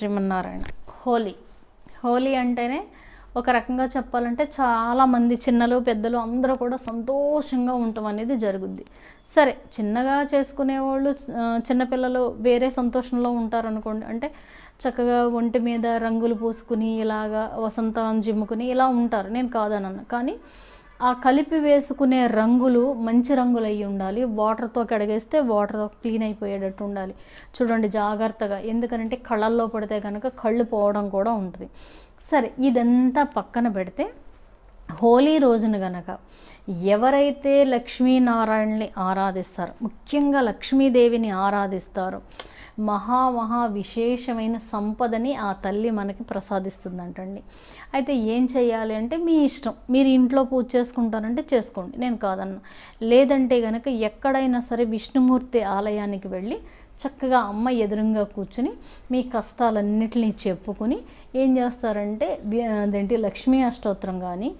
శ్రీమన్నారాయణ. హోలీ. హోలీ అంటేనే ఒక రకంగా చెప్పాలంటే చాలామంది చిన్నలు పెద్దలు అందరూ కూడా సంతోషంగా ఉండటం అనేది జరుగుద్ది. సరే చిన్నగా చేసుకునే వాళ్ళు చిన్నపిల్లలు వేరే సంతోషంలో ఉంటారనుకోండి. అంటే చక్కగా ఒంటి మీద రంగులు పూసుకుని ఇలాగా వసంతం జిమ్ముకుని ఇలా ఉంటారు. నేను కాదనన్నా కానీ ఆ కలిపి వేసుకునే రంగులు మంచి రంగులు అయి ఉండాలి వాటర్తో కడిగేస్తే వాటర్ క్లీన్ అయిపోయేటట్టు ఉండాలి. చూడండి జాగ్రత్తగా. ఎందుకనంటే కళ్ళల్లో పడితే కనుక కళ్ళు పోవడం కూడా ఉంటుంది. సరే ఇదంతా పక్కన పెడితే హోలీ రోజున గనక ఎవరైతే లక్ష్మీనారాయణని ఆరాధిస్తారో ముఖ్యంగా లక్ష్మీదేవిని ఆరాధిస్తారో మహా మహా విశేషమైన సంపదని ఆ తల్లి మనకి ప్రసాదిస్తుందంటండి. అయితే ఏం చేయాలి అంటే మీ ఇష్టం. మీరు ఇంట్లో పూజ చేసుకుంటారంటే చేసుకోండి. నేను కాదన్నా. లేదంటే కనుక ఎక్కడైనా సరే విష్ణుమూర్తి ఆలయానికి వెళ్ళి చక్కగా అమ్మ ఎదురుగా కూర్చుని మీ కష్టాలన్నిటినీ చెప్పుకుని ఏం చేస్తారంటే అదేంటి లక్ష్మీ అష్టోత్తరం కానీ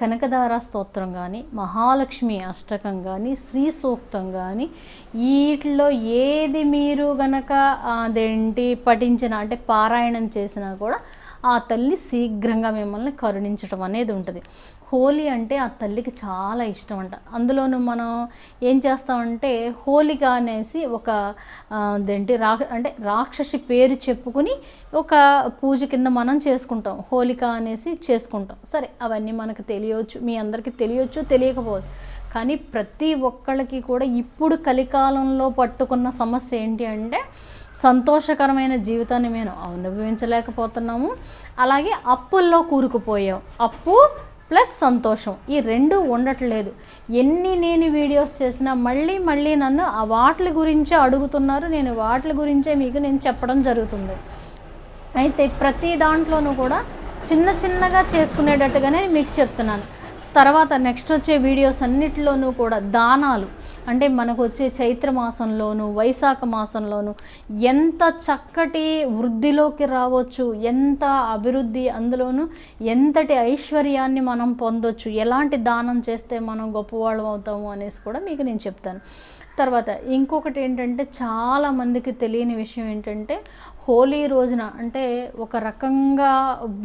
కనకదార స్తోత్రం కానీ మహాలక్ష్మి అష్టకం కానీ శ్రీ సూక్తం కానీ వీటిలో ఏది మీరు గనక అదేంటి పఠించిన అంటే పారాయణం చేసినా కూడా ఆ తల్లి శీఘ్రంగా మిమ్మల్ని కరుణించడం అనేది ఉంటుంది. హోలీ అంటే ఆ తల్లికి చాలా ఇష్టం అంట అందులోనూ మనం ఏం చేస్తామంటే హోలిక అనేసి ఒక అదేంటి రా అంటే రాక్షసి పేరు చెప్పుకుని ఒక పూజ కింద మనం చేసుకుంటాం. హోలిక అనేసి చేసుకుంటాం. సరే అవన్నీ మనకు తెలియవచ్చు మీ అందరికీ తెలియవచ్చు తెలియకపోవచ్చు. కానీ ప్రతి ఒక్కళ్ళకి కూడా ఇప్పుడు కలికాలంలో పట్టుకున్న సమస్య ఏంటి అంటే సంతోషకరమైన జీవితాన్ని మేము అనుభవించలేకపోతున్నాము. అలాగే అప్పుల్లో కూరుకుపోయాం. అప్పు ప్లస్ సంతోషం. ఈ రెండు ఉండట్లేదు. ఎన్ని నేను వీడియోస్ చేసినా మళ్ళీ మళ్ళీ నన్ను ఆ వాటి గురించే అడుగుతున్నారు. నేను వాటి గురించే మీకు నేను చెప్పడం జరుగుతుంది. అయితే ప్రతి దాంట్లోనూ కూడా చిన్న చిన్నగా చేసుకునేటట్టుగానే మీకు చెప్తున్నాను. తర్వాత నెక్స్ట్ వచ్చే వీడియోస్ అన్నిటిలోనూ కూడా దానాలు. అంటే మనకు వచ్చే చైత్ర మాసంలోను వైశాఖ మాసంలోను ఎంత చక్కటి వృద్ధిలోకి రావచ్చు ఎంత అభివృద్ధి అందులోనూ ఎంతటి ఐశ్వర్యాన్ని మనం పొందొచ్చు ఎలాంటి దానం చేస్తే మనం గొప్పవాళ్ళం అవుతాము అనేసి కూడా మీకు నేను చెప్తాను. తర్వాత ఇంకొకటి ఏంటంటే చాలా మందికి తెలియని విషయం ఏంటంటే హోలీ రోజున అంటే ఒక రకంగా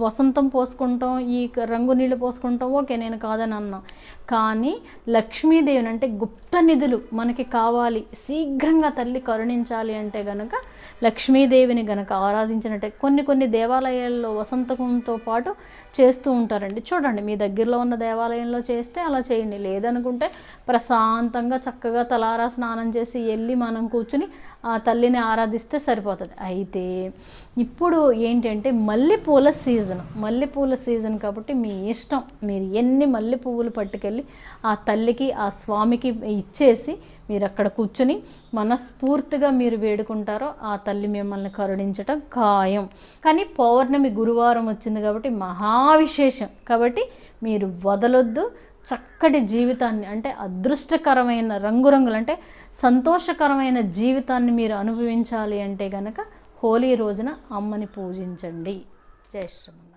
వసంతం పోసుకుంటాం ఈ రంగు నీళ్ళు పోసుకుంటాం ఓకే నేను కాదని అన్నాం కానీ లక్ష్మీదేవిని అంటే గుప్త నిధులు మనకి కావాలి. శీఘ్రంగా తల్లి కరుణించాలి అంటే గనక లక్ష్మీదేవిని గనక ఆరాధించినట్టే కొన్ని కొన్ని దేవాలయాల్లో వసంతకంతో పాటు చేస్తూ ఉంటారండి. చూడండి మీ దగ్గరలో ఉన్న దేవాలయంలో చేస్తే అలా చేయండి. లేదనుకుంటే ప్రశాంతంగా చక్కగా తలారా స్నానం చేసి వెళ్ళి మనం కూర్చుని ఆ తల్లిని ఆరాధిస్తే సరిపోతుంది. అయితే ఇప్పుడు ఏంటంటే మల్లెపూల సీజన్ మల్లెపూల సీజన్ కాబట్టి మీ ఇష్టం. మీరు ఎన్ని మల్లె పువ్వులు పట్టుకెళ్ళి ఆ తల్లికి ఆ స్వామికి ఇచ్చేసి మీరు అక్కడ కూర్చుని మనస్ఫూర్తిగా మీరు వేడుకుంటారో ఆ తల్లి మిమ్మల్ని కరుణించటం ఖాయం. కానీ పౌర్ణమి గురువారం వచ్చింది కాబట్టి మహావిశేషం. కాబట్టి మీరు వదలొద్దు. చక్కటి జీవితాన్ని అంటే అదృష్టకరమైన రంగురంగులు అంటే సంతోషకరమైన జీవితాన్ని మీరు అనుభవించాలి అంటే గనక హోలీ రోజున అమ్మని పూజించండి. జై శ్రీమన్నారాయణ